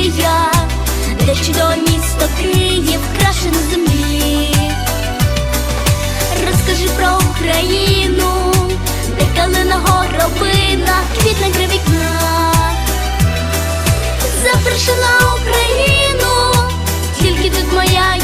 Софія, де чудове місто Київ, краше на землі. Розкажи про Україну, де калина горобина, край вікна. Запрошена Україну, тільки тут моя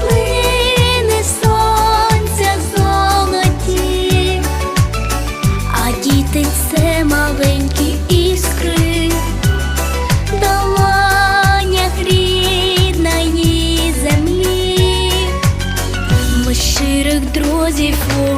краплини сонця золоті, а діти це маленькі іскри, в долонях землі. Ми щирих друзів у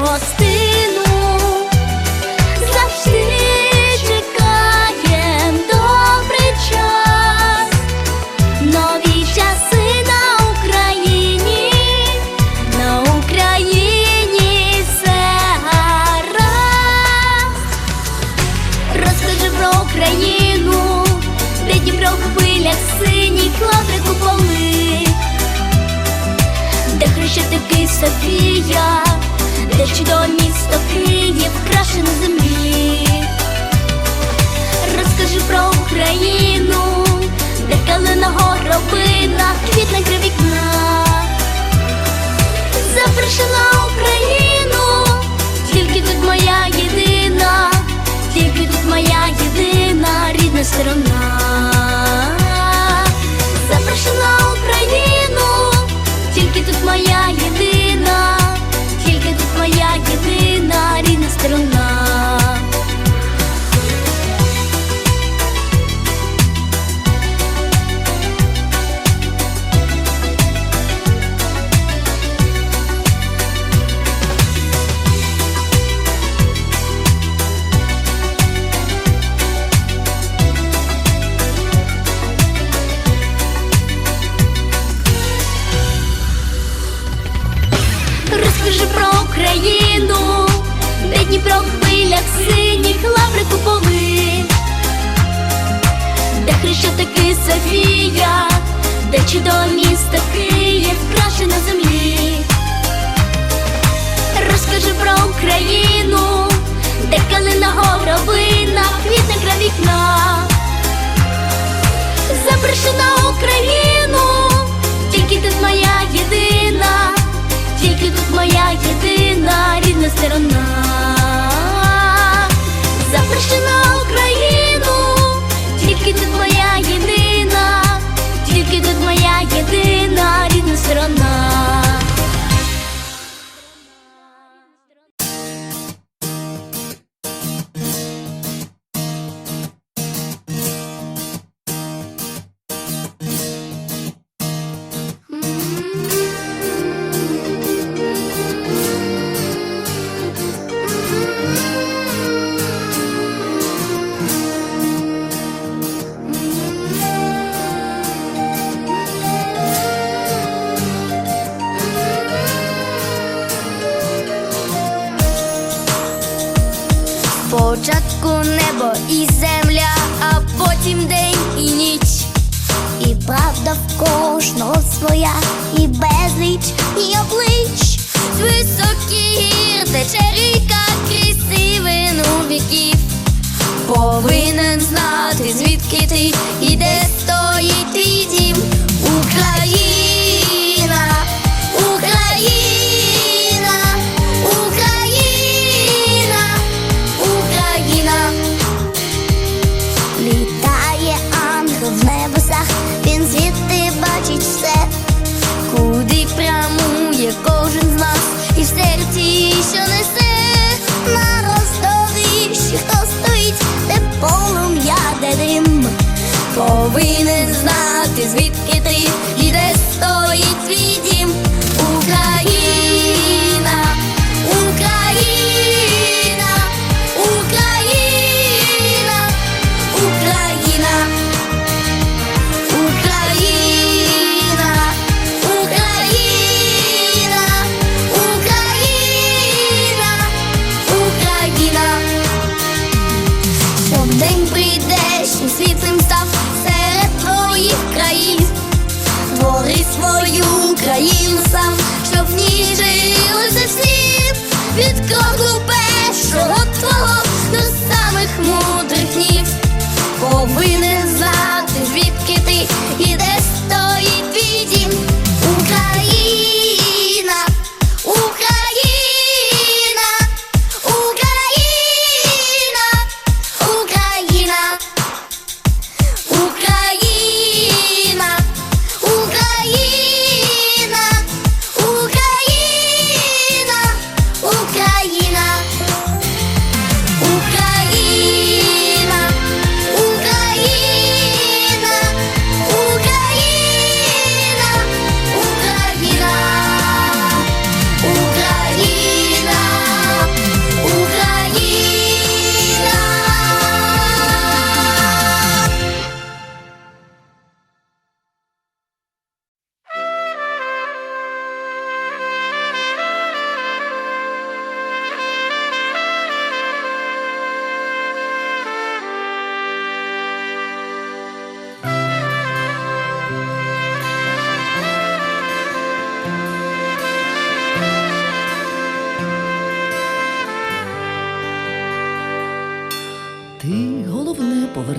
горобина, квітне вікна. Запрошена Україну, тільки тут моя єдина, тільки тут моя єдина рідна сторона. Софія, де чудове місто Київ, краше на землі. Розкажи про Україну, де калина горобина, квітне край вікна. Запрошена Україну, тільки тут моя єдина, тільки тут моя єдина рідна сторона. Запрошена Україну, Спочатку небо і земля, а потім день і ніч. І правда в кожного своя, і безліч, і облич. З високих гір тече ріка крізь сивину віків. Повинен знати, звідки ти і де стоїть some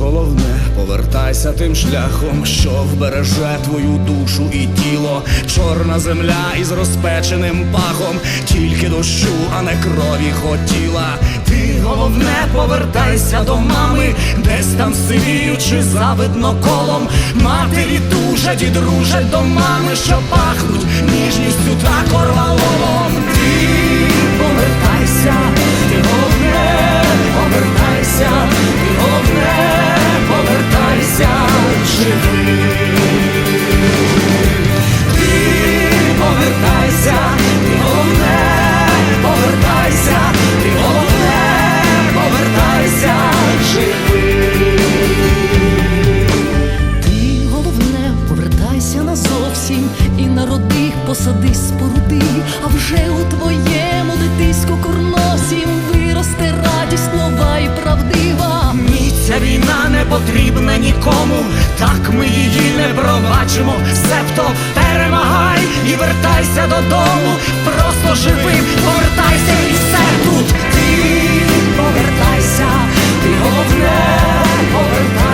Головне, повертайся тим шляхом, що вбереже твою душу і тіло. Чорна земля із розпеченим пахом, тільки дощу, а не крові хотіла. Ти головне, повертайся до мами, десь там сивіючи завидно колом. Матері тужать і дружать до мами, що пахнуть ніжністю та корвалолом. Ти повертайся, ти головне, посади, споруди, а вже у твоєму дитиську курносім виросте радість нова і правдива. Ні, ця війна не потрібна нікому, так ми її не пробачимо. Себто перемагай і вертайся додому, просто живим, повертайся і все тут. Ти повертайся, ти головне повертайся.